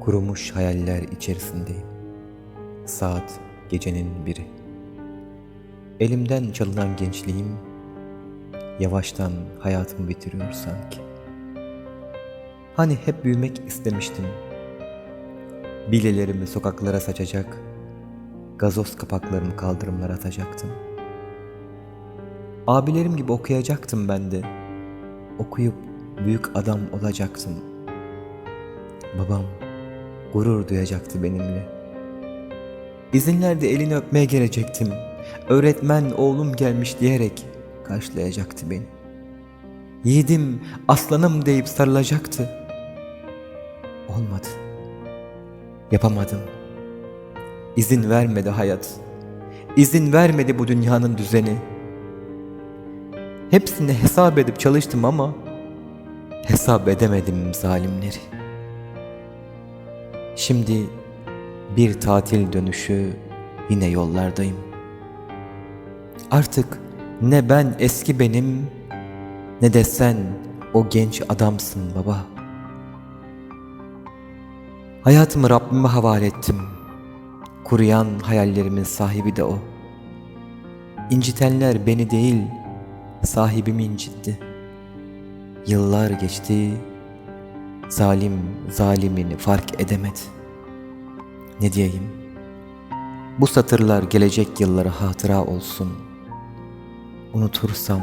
Kurumuş hayaller içerisindeyim. Saat gecenin biri. Elimden çalınan gençliğim yavaştan hayatımı bitiriyor sanki. Hani hep büyümek istemiştim. Bilelerimi sokaklara saçacak, gazoz kapaklarını kaldırımlara atacaktım. Abilerim gibi okuyacaktım ben de. Okuyup büyük adam olacaktım. Babam gurur duyacaktı benimle. İzinlerde elini öpmeye gelecektim. Öğretmen oğlum gelmiş diyerek karşılayacaktı beni. Yiğidim, aslanım deyip sarılacaktı. Olmadı. Yapamadım. İzin vermedi hayat. İzin vermedi bu dünyanın düzeni. Hepsini hesap edip çalıştım ama hesap edemedim zalimleri. Şimdi bir tatil dönüşü yine yollardayım. Artık ne ben eski benim ne de sen o genç adamsın baba. Hayatımı Rabbime havale ettim. Kuruyan hayallerimin sahibi de o. İncitenler beni değil, sahibimi incitti. Yıllar geçti, zalim zalimini fark edemedi. Ne diyeyim? Bu satırlar gelecek yıllara hatıra olsun. Unutursam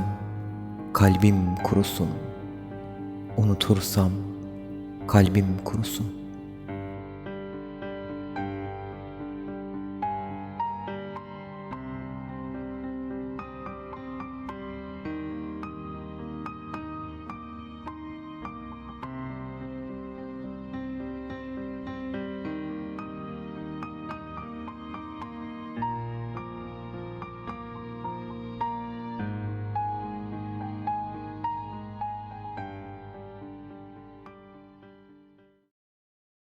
kalbim kurusun. Unutursam kalbim kurusun.